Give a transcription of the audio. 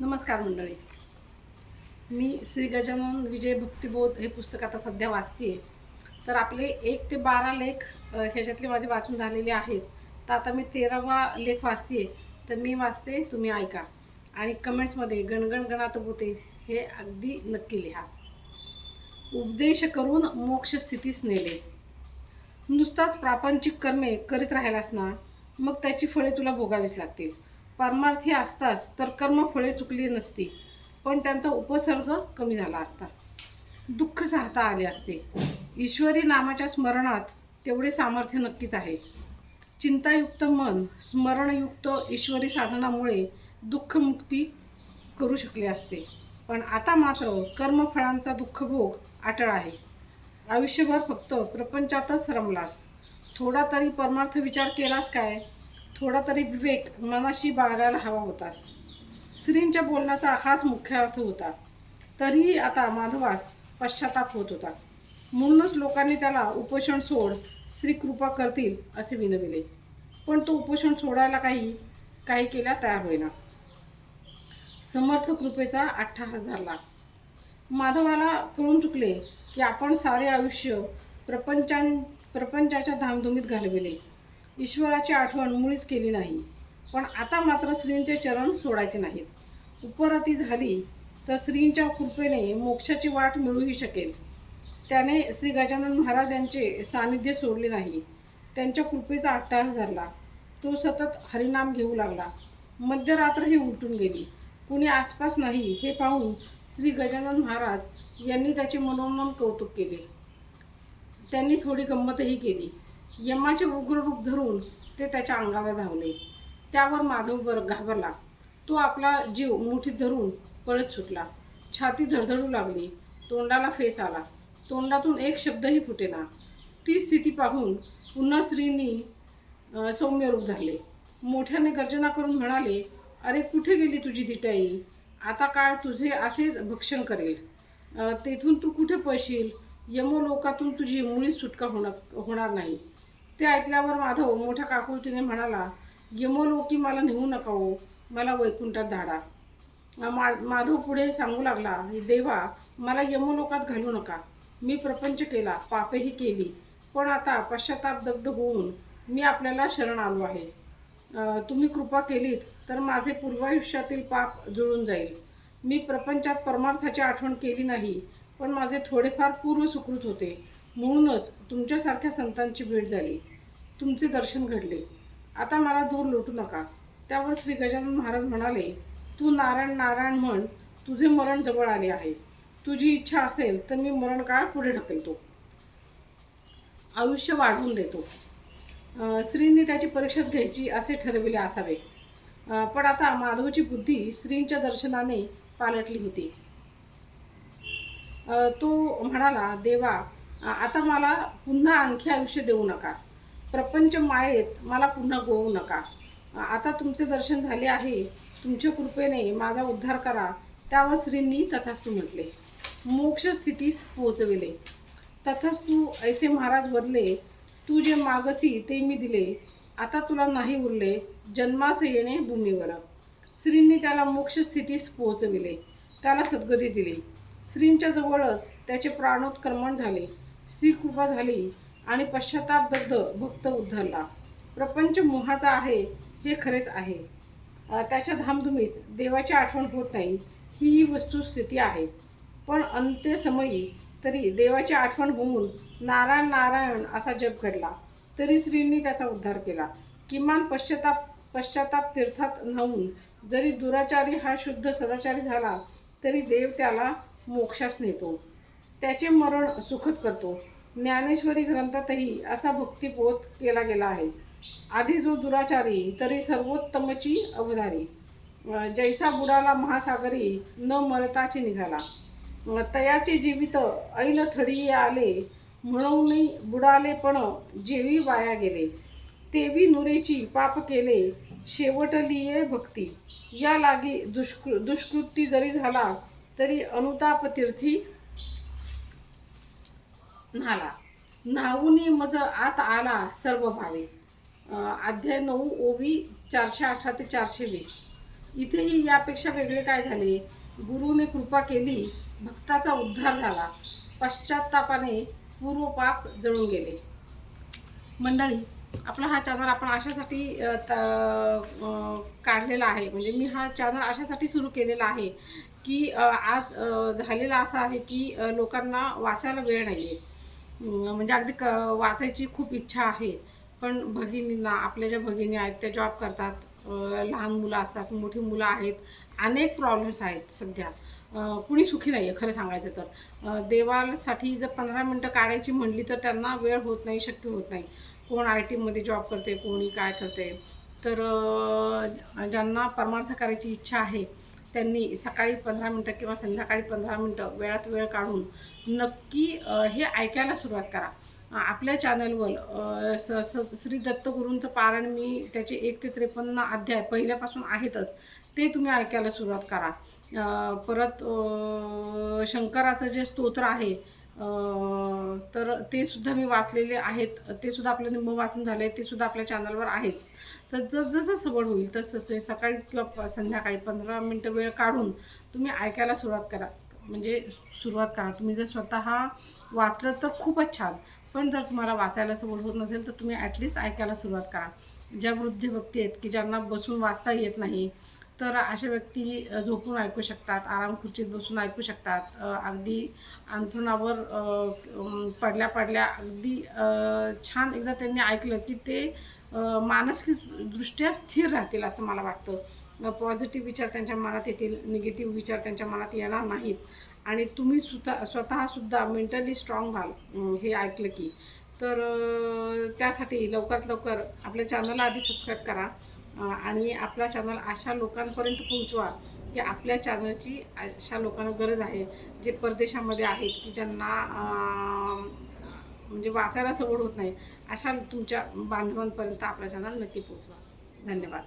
नमस्कार मंडळी. मी श्री गजानन विजय भक्तिबोध हे पुस्तक आता सध्या वाचते तर आपले एक ते बारा लेख ह्याच्यातले माझे वाचून झालेले आहेत. तर आता मी तेरावा लेख वाचते तर मी वाचते तुम्ही ऐका. आणि कमेंट्समध्ये गणगण गणात बोते हे अगदी नक्की लिहा. उपदेश करून मोक्ष स्थितीस नेले. नुसताच प्रापंचिक कर्मे करीत राहिलास ना मग त्याची फळे तुला भोगावीच लागतील. परमार्थी असतास तर कर्म फळे चुकली नसती. पण त्यांचा उपसर्ग कमी झाला असता. दुःख साहता आले असते. ईश्वरी नामाच्या स्मरणात तेवढे सामर्थ्य नक्कीच आहे. चिंतायुक्त मन स्मरणयुक्त ईश्वरी साधनामुळे दुःखमुक्ती करू शकले असते. पण आता मात्र कर्मफळांचा दुःखभोग अटळ आहे. आयुष्यभर फक्त प्रपंचातच रमलास. थोडा तरी परमार्थ विचार केलास काय? थोडा तरी विवेक मनाशी बाळगायला हवा होतास. श्रींच्या बोलण्याचा हाच मुख्य अर्थ होता. तरीही आता माधवास पश्चाताप होत होता. म्हणूनच लोकांनी त्याला उपोषण सोड श्री कृपा करतील असे विनविले. पण तो उपोषण सोडायला काही काही केला तयार होईना. समर्थ कृपेचा अट्टहास धरला. माधवाला कळून चुकले की आपण सारे आयुष्य प्रपंचां प्रपंचाच्या धामधुमीत घालविले. ईश्वराची आठवण मुळीच केली नाही. पण आता मात्र श्रींचे चरण सोडायचे नाहीत. उपरती झाली तर श्रींच्या कृपेने मोक्षाची वाट मिळूही शकेल. त्याने श्री गजानन महाराज यांचे सानिध्य सोडले नाही. त्यांच्या कृपेचा अट्टहास धरला. तो सतत हरिनाम घेऊ लागला. मध्यरात्रही उलटून गेली. कुणी आसपास नाही हे पाहून श्री गजानन महाराज यांनी त्याचे मनोमन कौतुक केले. त्यांनी थोडी गंमतही केली. यमाचे उग्र रूप धरून ते त्याच्या अंगावर धावले. त्यावर माधव बर घाबरला. तो आपला जीव मुठीत धरून पळत सुटला. छाती धडधडू लागली. तोंडाला फेस आला. तोंडातून एक शब्दही फुटेना. ती स्थिती पाहून पुन्हा स्त्रीनी सौम्य रूप धरले. मोठ्याने गर्जना करून म्हणाले अरे कुठे गेली तुझी दिटाई आता काळ तुझे असेच भक्षण करेल. तेथून तू कुठे पळशील? यमोलोकातून तुझी मुळीच सुटका होणार होणार नाही. ते ऐकल्यावर माधव मोठ्या काकुलतीने म्हणाला यमोलोकी हो मला नेऊ नका हो मला वैकुंठात धाडा. मा माधव पुढे सांगू लागला देवा मला यमोलोकात घालू नका. मी प्रपंच केला पापेही केली पण आता पश्चाताप दग्ध होऊन मी आपल्याला शरण आलो आहे. तुम्ही कृपा केलीत तर माझे पूर्वायुष्यातील पाप जुळून जाईल. मी प्रपंचात परमार्थाची आठवण केली नाही पण माझे थोडेफार पूर्व सुकृत होते. म्हणूनच तुमच्यासारख्या संतांची भेट झाली. तुमचे दर्शन घडले. आता मला दूर लोटू नका. त्यावर श्री गजानन महाराज म्हणाले तू नारायण नारायण म्हण तुझे मरण जवळ आले आहे. तुझी इच्छा असेल तर मी मरण काळ पुढे ढकलतो. आयुष्य वाढवून देतो. अं, श्रींनी त्याची परीक्षाच घ्यायची असे ठरविले असावे. पण आता माधवची बुद्धी श्रींच्या दर्शनाने पालटली होती. तो म्हणाला देवा आता मला पुन्हा आणखी आयुष्य देऊ नका. प्रपंच मायेत मला पुन्हा गोवू नका. आता तुमचे दर्शन झाले आहे. तुमच्या कृपेने माझा उद्धार करा. त्यावर श्रींनी तथास्तू म्हटले. मोक्ष स्थितीस पोहोचविले. तथास्तू ऐसे महाराज बदले तू जे मागसी ते मी दिले. आता तुला नाही उरले. जन्मास येणे भूमीवर. श्रींनी त्याला मोक्ष स्थितीस पोहोचविले. त्याला सद्गती दिली. श्रींच्या जवळच त्याचे प्राणोत्क्रमण झाले. श्रीकृपा झाली. आणि पश्चातापदग्ध भक्त उद्धरला. प्रपंच मोहाचा आहे हे खरेच आहे. त्याच्या धामधुमीत देवाची आठवण होत नाही ही ही वस्तुस्थिती आहे. पण अंत्यसमयी तरी देवाची आठवण होऊन नारायण नारायण असा जप घडला. तरी श्रींनी त्याचा उद्धार केला. किमान पश्चाताप पश्चाताप तीर्थात न्हावून जरी दुराचारी हा शुद्ध सदाचारी झाला तरी देव त्याला मोक्षास नेतो. त्याचे मरण सुखद करतो. ज्ञानेश्वरी ग्रंथातही असा भक्तिबोध केला गेला आहे. आधी जो दुराचारी तरी सर्वोत्तमची अवधारी. जैसा बुडाला महासागरी न मरताची निघाला. तयाचे जीवित ऐल थडी आले म्हणून बुडाले पण जेवी वाया गेले. तेवी नुरेची पाप केले शेवटलीये भक्ती. या लागी दुष्कृ दुष्कृती जरी झाला तरी अनुताप तीर्थी न्हाला. न्हावुनी मज आत आला सर्व भावे अध्याय नऊ ओवी चारशे अठरा ते चारशे वीस. इथेही यापेक्षा वेगळे काय झाले? गुरुने कृपा केली भक्ताचा उद्धार झाला. पश्चातापाने पूर्वपाप जळून गेले. मंडळी आपला हा चॅनल आपण अशासाठी त- काढलेला आहे. म्हणजे मी हा चॅनल अशासाठी सुरू केलेला आहे की आज झालेला असा आहे की लोकांना वाचायला वेळ नाही आहे म्हणजे अगदी क वाचायची खूप इच्छा आहे. पण भगिनींना आपल्या ज्या भगिनी आहेत त्या जॉब करतात. लहान मुलं असतात मोठी मुलं आहेत. अनेक प्रॉब्लेम्स आहेत सध्या. कुणी सुखी नाही आहे खरं सांगायचं तर. देवासाठी जर पंधरा मिनटं काढायची म्हणली तर त्यांना वेळ होत नाही शक्य होत नाही. कोण आय टीमध्ये जॉब करते कोणी काय करते. तर ज्यांना परमार्थ करायची इच्छा आहे त्यांनी सकाळी पंधरा मिनटं किंवा संध्याकाळी पंधरा मिनटं वेळात वेळ काढून नक्की हे ऐकायला सुरुवात करा. आपल्या चॅनलवर स स श्री दत्तगुरूंचं पारण मी त्याचे एक ते त्रेपन्न अध्याय पहिल्यापासून आहेतच ते तुम्ही ऐकायला सुरुवात करा. परत शंकराचं जे स्तोत्र आहे तर ते सुद्धा मी वाचलेले आहेत. ते सुद्धा आपलं निंब वाचून झाले ते सुद्धा आपल्या चॅनलवर आहेच. तर जसजसं सवड होईल तस तसे सकाळी किंवा प- संध्याकाळी पंधरा मिनटं वेळ काढून तुम्ही ऐकायला सुरुवात करा. म्हणजे सुरुवात करा. तुम्ही जर स्वतः वाचलं तर खूपच छान. पण जर तुम्हाला वाचायला सवड होत नसेल तर तुम्ही ॲटलिस्ट ऐकायला सुरुवात करा. ज्या वृद्ध व्यक्ती आहेत की ज्यांना बसून वाचता येत नाही तर अशा व्यक्ती झोपून ऐकू शकतात आराम खुर्चीत बसून ऐकू शकतात. अगदी अंथरुणावर पडल्या पडल्या अगदी छान एकदा त्यांनी ऐकलं की ते मानसिकदृष्ट्या स्थिर राहतील असं मला वाटतं. पॉझिटिव्ह विचार त्यांच्या मनात येतील निगेटिव्ह विचार त्यांच्या मनात येणार नाहीत. आणि तुम्ही स्वतः स्वतःसुद्धा मेंटली स्ट्रॉंग व्हाल हे ऐकलं की. तर त्यासाठी लवकरात लवकर आपल्या चॅनलला आधी सबस्क्राईब करा. आणि आपला चॅनल अशा लोकांपर्यंत पोहोचवा की आपल्या चॅनलची अशा लोकांना गरज आहे जे परदेशामध्ये आहेत की ज्यांना म्हणजे वाचायला सवड होत नाही अशा तुमच्या बांधवांपर्यंत आपला चॅनल नक्की पोहोचवा. धन्यवाद.